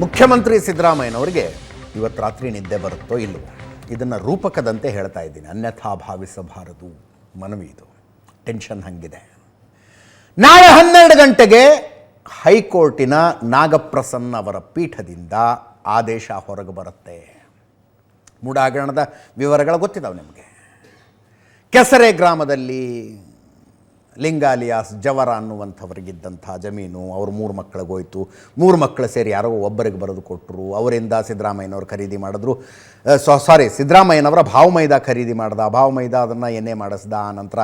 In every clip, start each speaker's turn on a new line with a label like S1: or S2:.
S1: ಮುಖ್ಯಮಂತ್ರಿ ಸಿದ್ದರಾಮಯ್ಯನವರಿಗೆ ಇವತ್ತು ರಾತ್ರಿ ನಿದ್ದೆ ಬರುತ್ತೋ ಇಲ್ಲವೋ ಇದನ್ನು ರೂಪಕದಂತೆ ಹೇಳ್ತಾ ಇದ್ದೀನಿ. ಅನ್ಯಥಾ ಭಾವಿಸಬಾರದು ಮನವಿ ಇದು. ಟೆನ್ಷನ್ ಹಂಗಿದೆ. ನಾಳೆ ಹನ್ನೆರಡು ಗಂಟೆಗೆ ಹೈಕೋರ್ಟಿನ ನಾಗಪ್ರಸನ್ನ ಅವರ ಪೀಠದಿಂದ ಆದೇಶ ಹೊರಗೆ ಬರುತ್ತೆ. ಮೂಡಾಗರಣದ ವಿವರಗಳು ಗೊತ್ತಿದ್ದಾವೆ ನಿಮಗೆ. ಕೆಸರೆ ಗ್ರಾಮದಲ್ಲಿ ಲಿಂಗಾಲಿಯಾಸ್, ಜವರ ಅನ್ನುವಂಥವ್ರಿಗಿದ್ದಂಥ ಜಮೀನು, ಅವ್ರ ಮೂರು ಮಕ್ಕಳಿಗೋಯ್ತು ಮೂರು ಮಕ್ಕಳು ಸೇರಿ ಯಾರೋ ಒಬ್ಬರಿಗೆ ಬರೆದು ಕೊಟ್ಟರು ಅವರಿಂದ ಸಿದ್ದರಾಮಯ್ಯನವರು ಖರೀದಿ ಮಾಡಿದ್ರು. ಸೊ, ಸಾರಿ, ಸಿದ್ದರಾಮಯ್ಯನವರ ಭಾವಮೈದ ಖರೀದಿ ಮಾಡ್ದ. ಭಾವಮೈದ ಅದನ್ನು ಎಣ್ಣೆ ಮಾಡಿಸ್ದ. ನಂತರ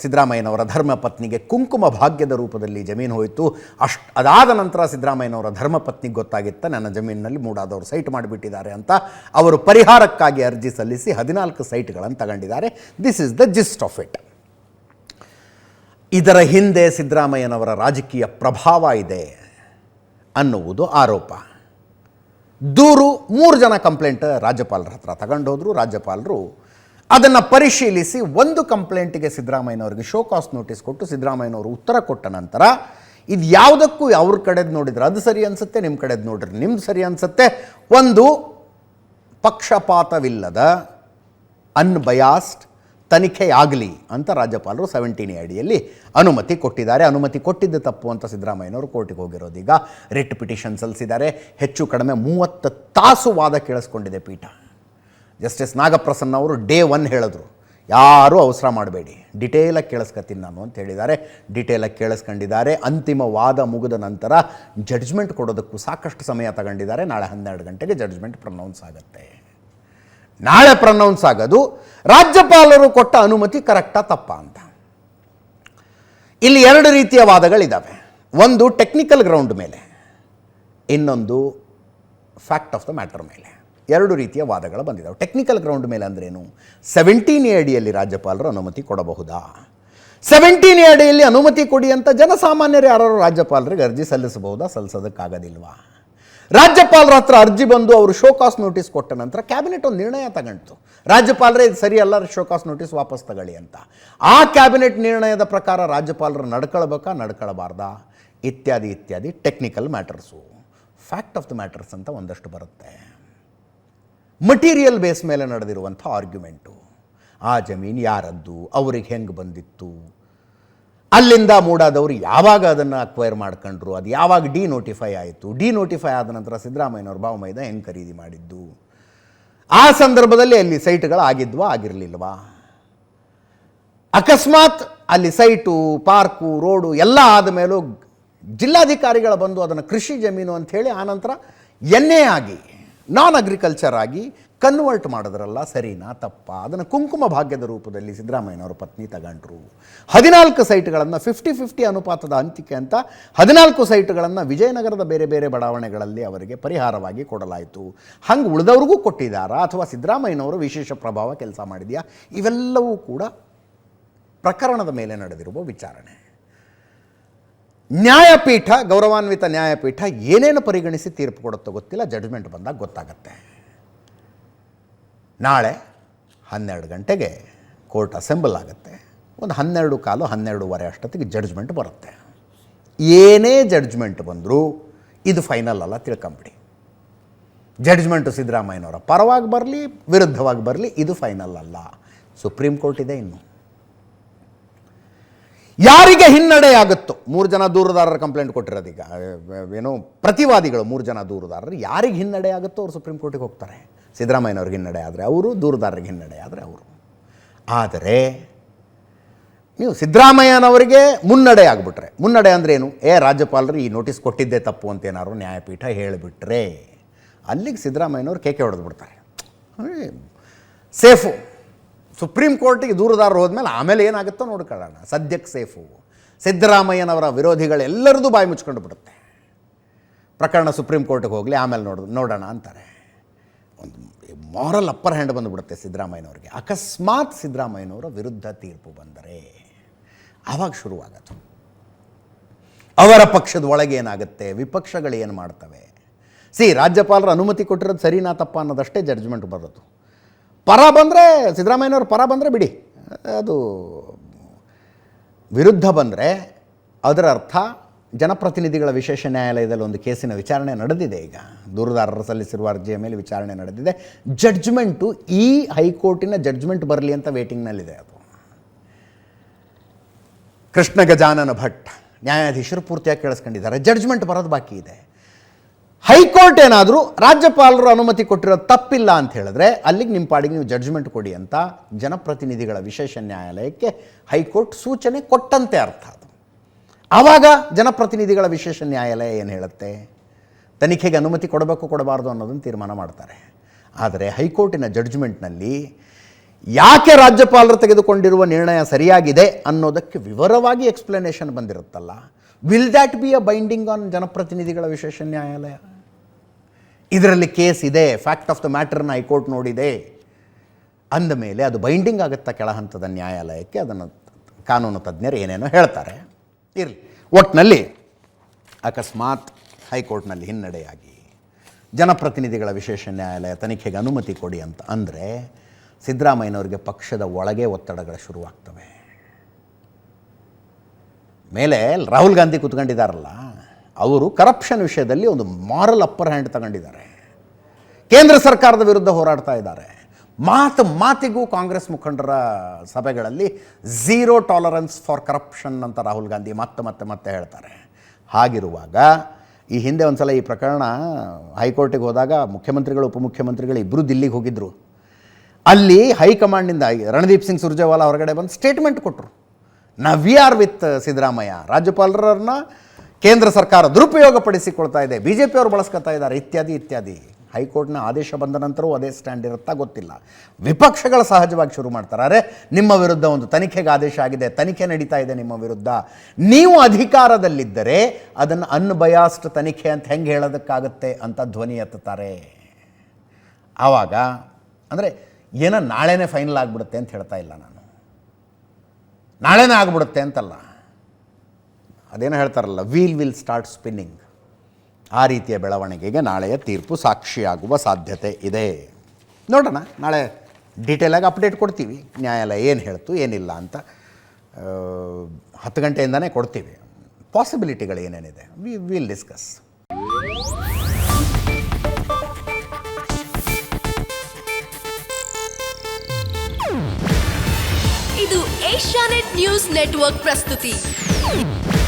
S1: ಸಿದ್ದರಾಮಯ್ಯನವರ ಧರ್ಮಪತ್ನಿಗೆ ಕುಂಕುಮ ಭಾಗ್ಯದ ರೂಪದಲ್ಲಿ ಜಮೀನು ಹೋಯಿತು. ಅಷ್ಟು, ಅದಾದ ನಂತರ ಸಿದ್ದರಾಮಯ್ಯನವರ ಧರ್ಮಪತ್ನಿಗೆ ಗೊತ್ತಾಗಿತ್ತ, ನನ್ನ ಜಮೀನಿನಲ್ಲಿ ಮೂಡಾದವರು ಸೈಟ್ ಮಾಡಿಬಿಟ್ಟಿದ್ದಾರೆ ಅಂತ ಅವರು ಪರಿಹಾರಕ್ಕಾಗಿ ಅರ್ಜಿ ಸಲ್ಲಿಸಿ ಹದಿನಾಲ್ಕು ಸೈಟ್ಗಳನ್ನು ತಗೊಂಡಿದ್ದಾರೆ. This is the gist of it ಇದರ ಹಿಂದೆ ಸಿದ್ದರಾಮಯ್ಯನವರ ರಾಜಕೀಯ ಪ್ರಭಾವ ಇದೆ ಅನ್ನುವುದು ಆರೋಪ. ದೂರು ಮೂರು ಜನ ಕಂಪ್ಲೇಂಟ್ ರಾಜ್ಯಪಾಲರ ಹತ್ರ ತಗೊಂಡೋದ್ರು. ರಾಜ್ಯಪಾಲರು ಅದನ್ನು ಪರಿಶೀಲಿಸಿ ಒಂದು ಕಂಪ್ಲೇಂಟಿಗೆ ಸಿದ್ದರಾಮಯ್ಯನವರಿಗೆ ಶೋ ಕಾಸ್ಟ್ ನೋಟಿಸ್ ಕೊಟ್ಟು ಸಿದ್ದರಾಮಯ್ಯನವರು ಉತ್ತರ ಕೊಟ್ಟ ನಂತರ ಇದು ಯಾವುದಕ್ಕೂ ಅವ್ರ ಕಡೆದು ನೋಡಿದ್ರೆ ಅದು ಸರಿ ಅನಿಸುತ್ತೆ ನಿಮ್ಮ ಕಡೆದು ನೋಡಿದ್ರೆ ನಿಮ್ದು ಸರಿ ಅನಿಸುತ್ತೆ. ಒಂದು ಪಕ್ಷಪಾತವಿಲ್ಲದ ಅನ್ಬಯಾಸ್ಡ್ ತನಿಖೆಯಾಗಲಿ ಅಂತ ರಾಜ್ಯಪಾಲರು ಸೆವೆಂಟೀನ್ ಅಡಿಯಲ್ಲಿ ಅನುಮತಿ ಕೊಟ್ಟಿದ್ದಾರೆ. ಅನುಮತಿ ಕೊಟ್ಟಿದ್ದು ತಪ್ಪು ಅಂತ ಸಿದ್ದರಾಮಯ್ಯನವರು ಕೋರ್ಟಿಗೆ ಹೋಗಿರೋದು. ಈಗ ರಿಟ್ ಪಿಟಿಷನ್ ಸಲ್ಲಿಸಿದ್ದಾರೆ. ಹೆಚ್ಚು ಕಡಿಮೆ ಮೂವತ್ತು ತಾಸು ವಾದ ಕೇಳಿಸ್ಕೊಂಡಿದೆ ಪೀಠ. ಜಸ್ಟಿಸ್ ನಾಗಪ್ರಸನ್ನ ಅವರು ಡೇ ಒನ್ ಹೇಳಿದ್ರು. ಯಾರೂ ಅವಸರ ಮಾಡಬೇಡಿ. ಡಿಟೇಲಾಗಿ ಕೇಳಿಸ್ಕತ್ತೀನಿ ನಾನು ಅಂತ ಹೇಳಿದ್ದಾರೆ. ಡಿಟೇಲಾಗಿ ಕೇಳಿಸ್ಕೊಂಡಿದ್ದಾರೆ. ಅಂತಿಮ ವಾದ ಮುಗಿದ ನಂತರ ಜಡ್ಜ್ಮೆಂಟ್ ಕೊಡೋದಕ್ಕೂ ಸಾಕಷ್ಟು ಸಮಯ ತಗೊಂಡಿದ್ದಾರೆ. ನಾಳೆ ಹನ್ನೆರಡು ಗಂಟೆಗೆ ಜಡ್ಜ್ಮೆಂಟ್ ಪ್ರನೌನ್ಸ್ ಆಗುತ್ತೆ. ನಾಳೆ ಪ್ರನೌನ್ಸ್ ಆಗೋದು. ರಾಜ್ಯಪಾಲರು ಕೊಟ್ಟ ಅನುಮತಿ ಕರೆಕ್ಟಾ ತಪ್ಪ ಅಂತ. ಇಲ್ಲಿ ಎರಡು ರೀತಿಯ ವಾದಗಳಿದ್ದಾವೆ ಒಂದು ಟೆಕ್ನಿಕಲ್ ಗ್ರೌಂಡ್ ಮೇಲೆ, ಇನ್ನೊಂದು ಫ್ಯಾಕ್ಟ್ ಆಫ್ ದ ಮ್ಯಾಟರ್ ಮೇಲೆ. ಎರಡು ರೀತಿಯ ವಾದಗಳು ಬಂದಿದ್ದಾವೆ ಟೆಕ್ನಿಕಲ್ ಗ್ರೌಂಡ್ ಮೇಲೆ ಅಂದ್ರೇನು ಸೆವೆಂಟೀನ್ ಎ ಅಡಿಯಲ್ಲಿ ರಾಜ್ಯಪಾಲರು ಅನುಮತಿ ಕೊಡಬಹುದಾ? ಸೆವೆಂಟೀನ್ ಎ ಅಡಿಯಲ್ಲಿ ಅನುಮತಿ ಕೊಡಿ ಅಂತ ಜನಸಾಮಾನ್ಯರು ಯಾರು? ರಾಜ್ಯಪಾಲರಿಗೆ ಅರ್ಜಿ ಸಲ್ಲಿಸಬಹುದಾ? ಸಲ್ಲಿಸೋದಕ್ಕಾಗೋದಿಲ್ವಾ? ರಾಜ್ಯಪಾಲರ ಹತ್ರ ಅರ್ಜಿ ಬಂದು ಅವರು ಶೋಕಾಸ್ ನೋಟಿಸ್ ಕೊಟ್ಟ ನಂತರ ಕ್ಯಾಬಿನೆಟ್ ಒಂದು ನಿರ್ಣಯ ತಗೊಂಡ್ತು ರಾಜ್ಯಪಾಲರೇ ಇದು ಸರಿಯಲ್ಲ ಶೋಕಾಸ್ ನೋಟಿಸ್ ವಾಪಸ್ ತಗೊಳ್ಳಿ ಅಂತ. ಆ ಕ್ಯಾಬಿನೆಟ್ ನಿರ್ಣಯದ ಪ್ರಕಾರ ರಾಜ್ಯಪಾಲರು ನಡ್ಕೊಳ್ಬೇಕಾ, ನಡ್ಕೊಳ್ಬಾರ್ದ? ಇತ್ಯಾದಿ ಇತ್ಯಾದಿ technical matters fact of the matters ಅಂತ ಒಂದಷ್ಟು ಬರುತ್ತೆ. ಮಟೀರಿಯಲ್ ಬೇಸ್ ಮೇಲೆ ನಡೆದಿರುವಂಥ ಆರ್ಗ್ಯುಮೆಂಟು ಆ ಜಮೀನು ಯಾರದ್ದು, ಅವ್ರಿಗೆ ಹೆಂಗೆ ಬಂದಿತ್ತು? ಅಲ್ಲಿಂದ ಮೂಡಾದವರು ಯಾವಾಗ ಅದನ್ನು ಅಕ್ವೈರ್ ಮಾಡ್ಕೊಂಡ್ರು? ಅದು ಯಾವಾಗ ಡಿ ನೋಟಿಫೈ ಆಯಿತು? ಡಿ ನೋಟಿಫೈ ಆದ ನಂತರ ಸಿದ್ದರಾಮಯ್ಯನವ್ರ ಭಾವಮೈದ ಹೆಂಗೆ ಖರೀದಿ ಮಾಡಿದ್ದು. ಆ ಸಂದರ್ಭದಲ್ಲಿ ಅಲ್ಲಿ ಸೈಟ್ಗಳು ಆಗಿದ್ವಾ, ಆಗಿರಲಿಲ್ವಾ? ಅಕಸ್ಮಾತ್ ಅಲ್ಲಿ ಸೈಟು, ಪಾರ್ಕು, ರೋಡು ಎಲ್ಲ ಆದ ಮೇಲೂ ಜಿಲ್ಲಾಧಿಕಾರಿಗಳ ಬಂದು ಅದನ್ನು ಕೃಷಿ ಜಮೀನು ಅಂಥೇಳಿ ಆನಂತರ ಎನ್ನೇ ಆಗಿ ನಾನ್ ಅಗ್ರಿಕಲ್ಚರ್ ಆಗಿ ಕನ್ವರ್ಟ್ ಮಾಡಿದ್ರಲ್ಲ ಸರಿನಾ, ತಪ್ಪ? ಅದನ್ನು ಕುಂಕುಮ ಭಾಗ್ಯದ ರೂಪದಲ್ಲಿ ಸಿದ್ದರಾಮಯ್ಯನವರ ಪತ್ನಿ ತಗೊಂಡ್ರು. ಹದಿನಾಲ್ಕು ಸೈಟ್ಗಳನ್ನು ಫಿಫ್ಟಿ ಫಿಫ್ಟಿ ಅನುಪಾತದ ಅಂತಿಕೆ ಅಂತ ಹದಿನಾಲ್ಕು ಸೈಟ್ಗಳನ್ನು ವಿಜಯನಗರದ ಬೇರೆ ಬೇರೆ ಬಡಾವಣೆಗಳಲ್ಲಿ ಅವರಿಗೆ ಪರಿಹಾರವಾಗಿ ಕೊಡಲಾಯಿತು. ಹಂಗೆ ಉಳಿದವ್ರಿಗೂ ಕೊಟ್ಟಿದ್ದಾರಾ ಅಥವಾ ಸಿದ್ದರಾಮಯ್ಯನವರು ವಿಶೇಷ ಪ್ರಭಾವ ಕೆಲಸ ಮಾಡಿದೆಯಾ? ಇವೆಲ್ಲವೂ ಕೂಡ ಪ್ರಕರಣದ ಮೇಲೆ ನಡೆದಿರುವ ವಿಚಾರಣೆ. ನ್ಯಾಯಪೀಠ, ಗೌರವಾನ್ವಿತ ನ್ಯಾಯಪೀಠ ಏನೇನು ಪರಿಗಣಿಸಿ ತೀರ್ಪು ಕೊಡುತ್ತೋ ಗೊತ್ತಿಲ್ಲ ಜಡ್ಜ್ಮೆಂಟ್ ಬಂದಾಗ ಗೊತ್ತಾಗತ್ತೆ. ನಾಳೆ ಹನ್ನೆರಡು ಗಂಟೆಗೆ ಕೋರ್ಟ್ ಅಸೆಂಬಲ್ ಆಗುತ್ತೆ. ಒಂದು ಹನ್ನೆರಡು ಕಾಲು ಹನ್ನೆರಡೂವರೆ ಅಷ್ಟೊತ್ತಿಗೆ ಜಡ್ಜ್ಮೆಂಟ್ ಬರುತ್ತೆ. ಏನೇ ಜಡ್ಜ್ಮೆಂಟ್ ಬಂದರೂ ಇದು ಫೈನಲ್ ಅಲ್ಲ, ತಿಳ್ಕೊಂಬಿಡಿ. ಜಡ್ಜ್ಮೆಂಟು ಸಿದ್ದರಾಮಯ್ಯನವರ ಪರವಾಗಿ ಬರಲಿ, ವಿರುದ್ಧವಾಗಿ ಬರಲಿ, ಇದು ಫೈನಲ್ ಅಲ್ಲ. ಸುಪ್ರೀಂ ಕೋರ್ಟ್ ಇದೆ ಇನ್ನು. ಯಾರಿಗೆ ಹಿನ್ನಡೆ ಹಿನ್ನಡೆಯಾಗುತ್ತೋ, ಮೂರು ಜನ ದೂರದಾರರ ಕಂಪ್ಲೇಂಟ್ ಕೊಟ್ಟಿರೋದು ಈಗ ಏನು ಪ್ರತಿವಾದಿಗಳು ಮೂರು ಜನ ದೂರುದಾರರು, ಯಾರಿಗೆ ಹಿನ್ನಡೆ ಆಗುತ್ತೋ ಅವ್ರು ಸುಪ್ರೀಂ ಕೋರ್ಟಿಗೆ ಹೋಗ್ತಾರೆ. ಸಿದ್ದರಾಮಯ್ಯನವ್ರಿಗೆ ಹಿನ್ನಡೆ ಆದರೆ ಅವರು, ದೂರುದಾರರಿಗೆ ಹಿನ್ನಡೆ ಆದರೆ ಅವರು. ಆದರೆ, ನೀವು ಸಿದ್ದರಾಮಯ್ಯನವರಿಗೆ ಮುನ್ನಡೆ ಆಗಿಬಿಟ್ರೆ, ಮುನ್ನಡೆ ಅಂದ್ರೆ ಏನು? ಏ, ರಾಜ್ಯಪಾಲರು ಈ ನೋಟಿಸ್ ಕೊಟ್ಟಿದ್ದೇ ತಪ್ಪು ಅಂತ ಏನಾದ್ರು ನ್ಯಾಯಪೀಠ ಹೇಳಿಬಿಟ್ರೆ, ಅಲ್ಲಿಗೆ ಸಿದ್ದರಾಮಯ್ಯನವ್ರು ಕೇಕೆ ಹೊಡೆದು ಬಿಡ್ತಾರೆ ಸೇಫು. ಸುಪ್ರೀಂ ಕೋರ್ಟಿಗೆ ದೂರದಾರರು ಹೋದ್ಮೇಲೆ ಆಮೇಲೆ ಏನಾಗುತ್ತೋ ನೋಡ್ಕೊಳ್ಳೋಣ ಸದ್ಯಕ್ಕೆ ಸೇಫು. ಸಿದ್ದರಾಮಯ್ಯನವರ ವಿರೋಧಿಗಳೆಲ್ಲರದ್ದು ಬಾಯಿ ಮುಚ್ಕೊಂಡು ಬಿಡುತ್ತೆ. ಪ್ರಕರಣ ಸುಪ್ರೀಂ ಕೋರ್ಟಿಗೆ ಹೋಗಲಿ, ಆಮೇಲೆ ನೋಡ್, ನೋಡೋಣ ಅಂತಾರೆ. ಒಂದು ಮಾರಲ್ ಅಪ್ಪರ್ ಹ್ಯಾಂಡ್ ಬಂದುಬಿಡುತ್ತೆ ಸಿದ್ದರಾಮಯ್ಯನವ್ರಿಗೆ. ಅಕಸ್ಮಾತ್ ಸಿದ್ದರಾಮಯ್ಯನವರ ವಿರುದ್ಧ ತೀರ್ಪು ಬಂದರೆ ಆವಾಗ ಶುರುವಾಗದು. ಅವರ ಪಕ್ಷದ ಒಳಗೆ ಏನಾಗುತ್ತೆ, ವಿಪಕ್ಷಗಳು ಏನು ಮಾಡ್ತವೆ? ಸಿ, ರಾಜ್ಯಪಾಲರ ಅನುಮತಿ ಕೊಟ್ಟಿರೋದು ಸರಿನಾ ತಪ್ಪ ಅನ್ನೋದಷ್ಟೇ ಜಡ್ಜ್ಮೆಂಟ್ ಬರೋದು. ಪರ ಬಂದರೆ, ಸಿದ್ದರಾಮಯ್ಯನವ್ರ ಪರ ಬಂದರೆ ಬಿಡಿ. ಅದು ವಿರುದ್ಧ ಬಂದರೆ, ಅದರ ಅರ್ಥ ಜನಪ್ರತಿನಿಧಿಗಳ ವಿಶೇಷ ನ್ಯಾಯಾಲಯದಲ್ಲಿ ಒಂದು ಕೇಸಿನ ವಿಚಾರಣೆ ನಡೆದಿದೆ ಈಗ. ದೂರದಾರರು ಸಲ್ಲಿಸಿರುವ ಅರ್ಜಿಯ ಮೇಲೆ ವಿಚಾರಣೆ ನಡೆದಿದೆ. ಜಡ್ಜ್ಮೆಂಟು ಈ ಹೈಕೋರ್ಟಿನ ಜಡ್ಜ್ಮೆಂಟ್ ಬರಲಿ ಅಂತ ವೇಟಿಂಗ್ನಲ್ಲಿದೆ ಅದು. ಕೃಷ್ಣ ಗಜಾನನ ಭಟ್, ನ್ಯಾಯಾಧೀಶರು ಪೂರ್ತಿಯಾಗಿ ಕೇಳಿಸ್ಕೊಂಡಿದ್ದಾರೆ. ಜಡ್ಜ್ಮೆಂಟ್ ಬರೋದು ಬಾಕಿ ಇದೆ. ಹೈಕೋರ್ಟ್ ಏನಾದರೂ ರಾಜ್ಯಪಾಲರು ಅನುಮತಿ ಕೊಟ್ಟಿರೋ ತಪ್ಪಿಲ್ಲ ಅಂತ ಹೇಳಿದ್ರೆ ಅಲ್ಲಿಗೆ ನಿಮ್ಮ ಪಾಡಿಗೆ ನೀವು ಜಡ್ಜ್ಮೆಂಟ್ ಕೊಡಿ ಅಂತ ಜನಪ್ರತಿನಿಧಿಗಳ ವಿಶೇಷ ನ್ಯಾಯಾಲಯಕ್ಕೆ ಹೈಕೋರ್ಟ್ ಸೂಚನೆ ಕೊಟ್ಟಂತೆ ಅರ್ಥ ಅದು. ಆವಾಗ ಜನಪ್ರತಿನಿಧಿಗಳ ವಿಶೇಷ ನ್ಯಾಯಾಲಯ ಏನು ಹೇಳುತ್ತೆ? ತನಿಖೆಗೆ ಅನುಮತಿ ಕೊಡಬೇಕು ಕೊಡಬಾರ್ದು ಅನ್ನೋದನ್ನು ತೀರ್ಮಾನ ಮಾಡ್ತಾರೆ. ಆದರೆ ಹೈಕೋರ್ಟಿನ ಜಡ್ಜ್ಮೆಂಟ್ನಲ್ಲಿ ಯಾಕೆ ರಾಜ್ಯಪಾಲರು ತೆಗೆದುಕೊಂಡಿರುವ ನಿರ್ಣಯ ಸರಿಯಾಗಿದೆ ಅನ್ನೋದಕ್ಕೆ ವಿವರವಾಗಿ explanation ಬಂದಿರುತ್ತಲ್ಲ. Will that be a binding on ಜನಪ್ರತಿನಿಧಿಗಳ ವಿಶೇಷ ನ್ಯಾಯಾಲಯ? ಇದರಲ್ಲಿ ಕೇಸ್ ಇದೆ ಫ್ಯಾಕ್ಟ್ ಆಫ್ ದ ಮ್ಯಾಟರ್ನ ಹೈಕೋರ್ಟ್ ನೋಡಿದೆ. ಅಂದ ಮೇಲೆ ಅದು ಬೈಂಡಿಂಗ್ ಆಗುತ್ತಾ ಕೆಳ ಹಂತದ ನ್ಯಾಯಾಲಯಕ್ಕೆ ಅದನ್ನು ಕಾನೂನು ತಜ್ಞರು ಏನೇನೋ ಹೇಳ್ತಾರೆ. ಇರಲಿ. ಒಟ್ಟಿನಲ್ಲಿ ಅಕಸ್ಮಾತ್ ಹೈಕೋರ್ಟ್ನಲ್ಲಿ ಹಿನ್ನಡೆಯಾಗಿ ಜನಪ್ರತಿನಿಧಿಗಳ ವಿಶೇಷ ನ್ಯಾಯಾಲಯ ತನಿಖೆಗೆ ಅನುಮತಿ ಕೊಡಿ ಅಂತ ಅಂದರೆ ಸಿದ್ದರಾಮಯ್ಯನವರಿಗೆ ಪಕ್ಷದ ಒಳಗೆ ಒತ್ತಡಗಳು ಶುರುವಾಗ್ತವೆ. ಮೇಲೆ ರಾಹುಲ್ ಗಾಂಧಿ ಕೂತ್ಕೊಂಡಿದ್ದಾರಲ್ಲ ಅವರು ಕರಪ್ಷನ್ ವಿಷಯದಲ್ಲಿ ಒಂದು ಮಾರಲ್ ಅಪ್ಪರ್ ಹ್ಯಾಂಡ್ ತಗೊಂಡಿದ್ದಾರೆ. ಕೇಂದ್ರ ಸರ್ಕಾರದ ವಿರುದ್ಧ ಹೋರಾಡ್ತಾ ಇದ್ದಾರೆ. ಮಾತು ಮಾತಿಗೂ ಕಾಂಗ್ರೆಸ್ ಮುಖಂಡರ ಸಭೆಗಳಲ್ಲಿ ಝೀರೋ ಟಾಲರೆನ್ಸ್ ಫಾರ್ ಕರಪ್ಷನ್ ಅಂತ ರಾಹುಲ್ ಗಾಂಧಿ ಮತ್ತೆ ಮತ್ತೆ ಮತ್ತೆ ಹೇಳ್ತಾರೆ. ಹಾಗಿರುವಾಗ ಈ ಹಿಂದೆ ಒಂದು ಸಲ ಈ ಪ್ರಕರಣ ಹೈಕೋರ್ಟಿಗೆ ಹೋದಾಗ ಮುಖ್ಯಮಂತ್ರಿಗಳು, ಉಪಮುಖ್ಯಮಂತ್ರಿಗಳು ಇಬ್ಬರು ದಿಲ್ಲಿಗೆ ಹೋಗಿದ್ದರು ಅಲ್ಲಿ ಹೈಕಮಾಂಡ್ನಿಂದ ರಣದೀಪ್ ಸಿಂಗ್ ಸುರ್ಜೇವಾಲಾ ಹೊರಗಡೆ ಬಂದು ಸ್ಟೇಟ್ಮೆಂಟ್ ಕೊಟ್ಟರು ನಾ ವಿ ಆರ್ ವಿತ್ ಸಿದ್ದರಾಮಯ್ಯ. ರಾಜ್ಯಪಾಲರನ್ನ ಕೇಂದ್ರ ಸರ್ಕಾರ ದುರುಪಯೋಗ ಪಡಿಸಿಕೊಳ್ತಾ ಇದೆ. ಬಿ ಜೆ ಪಿಯವರು ಬಳಸ್ಕೊತಾ ಇದ್ದಾರೆ. ಇತ್ಯಾದಿ ಇತ್ಯಾದಿ. ಹೈಕೋರ್ಟ್ನ ಆದೇಶ ಬಂದ ನಂತರವೂ ಅದೇ ಸ್ಟ್ಯಾಂಡ್ ಇರುತ್ತಾ ಗೊತ್ತಿಲ್ಲ. ವಿಪಕ್ಷಗಳು ಸಹಜವಾಗಿ ಶುರು ಮಾಡ್ತಾರೆ. ಅರೆ, ನಿಮ್ಮ ವಿರುದ್ಧ ಒಂದು ತನಿಖೆಗೆ ಆದೇಶ ಆಗಿದೆ. ತನಿಖೆ ನಡೀತಾ ಇದೆ ನಿಮ್ಮ ವಿರುದ್ಧ. ನೀವು ಅಧಿಕಾರದಲ್ಲಿದ್ದರೆ ಅದನ್ನು ಅನ್ಬಯಾಸ್ಡ್ ತನಿಖೆ ಅಂತ ಹೆಂಗೆ ಹೇಳೋದಕ್ಕಾಗುತ್ತೆ ಅಂತ ಧ್ವನಿ ಎತ್ತುತ್ತಾರೆ. ಆವಾಗ, ಅಂದರೆ ಏನೋ ನಾಳೆನೇ ಫೈನಲ್ ಆಗಿಬಿಡುತ್ತೆ ಅಂತ ಹೇಳ್ತಾ ಇಲ್ಲ ನಾನು. ನಾಳೆನೇ ಆಗ್ಬಿಡುತ್ತೆ ಅಂತಲ್ಲ. ಅದೇನೋ ಹೇಳ್ತಾರಲ್ಲ ವೀಲ್ ವಿಲ್ ಸ್ಟಾರ್ಟ್ ಸ್ಪಿನ್ನಿಂಗ್ ಆ ರೀತಿಯ ಬೆಳವಣಿಗೆಗೆ ನಾಳೆಯ ತೀರ್ಪು ಸಾಕ್ಷಿಯಾಗುವ ಸಾಧ್ಯತೆ ಇದೆ. ನೋಡೋಣ, ನಾಳೆ ಡೀಟೇಲಾಗಿ ಅಪ್ಡೇಟ್ ಕೊಡ್ತೀವಿ. ನ್ಯಾಯಾಲಯ ಏನು ಹೇಳ್ತು, ಏನಿಲ್ಲ ಅಂತ ಹತ್ತು ಗಂಟೆಯಿಂದನೇ ಕೊಡ್ತೀವಿ. ಪಾಸಿಬಿಲಿಟಿಗಳು ಏನೇನಿದೆ? ವಿ ವಿಲ್ ಡಿಸ್ಕಸ್
S2: ಇದು ಏಷ್ಯಾನೆಟ್ ನ್ಯೂಸ್ ನೆಟ್ವರ್ಕ್ ಪ್ರಸ್ತುತಿ.